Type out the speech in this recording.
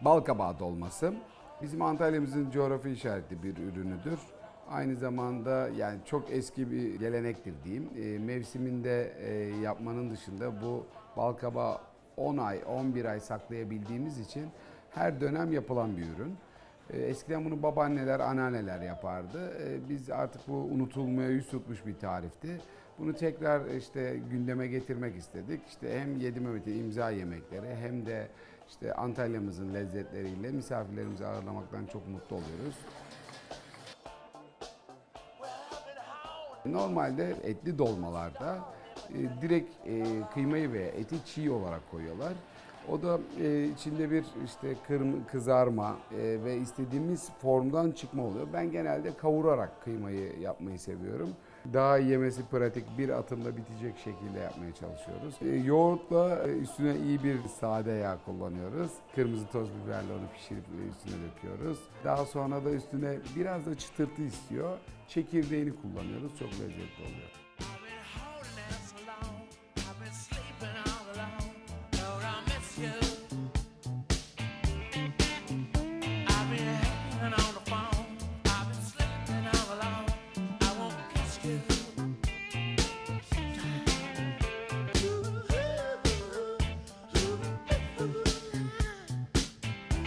Balkabağı dolması. Bizim Antalya'mızın coğrafi işaretli bir ürünüdür. Aynı zamanda yani çok eski bir gelenektir diyeyim. E, mevsiminde e, yapmanın dışında bu balkabağı 10 ay, 11 ay saklayabildiğimiz için her dönem yapılan bir ürün. E, Eskiden bunu babaanneler, anneanneler yapardı. E, Biz artık bu unutulmaya yüz tutmuş bir tarifti. Bunu tekrar işte gündeme getirmek istedik. İşte hem Yedi Mehmet'in imza yemekleri hem de işte Antalya'mızın lezzetleriyle misafirlerimizi ağırlamaktan çok mutlu oluyoruz. Normalde etli dolmalarda e, direkt e, kıymayı ve eti çiğ olarak koyuyorlar. O da e, içinde bir işte kırm kızarma e, ve istediğimiz formdan çıkma oluyor. Ben genelde kavurarak kıymayı yapmayı seviyorum. Daha yemesi pratik, bir atımda bitecek şekilde yapmaya çalışıyoruz. E, yoğurtla e, üstüne iyi bir sade yağ kullanıyoruz. Kırmızı toz biberle onu pişirip üstüne döküyoruz. Daha sonra da üstüne biraz da çıtırtı istiyor. Çekirdeğini kullanıyoruz. Çok lezzetli oluyor. you.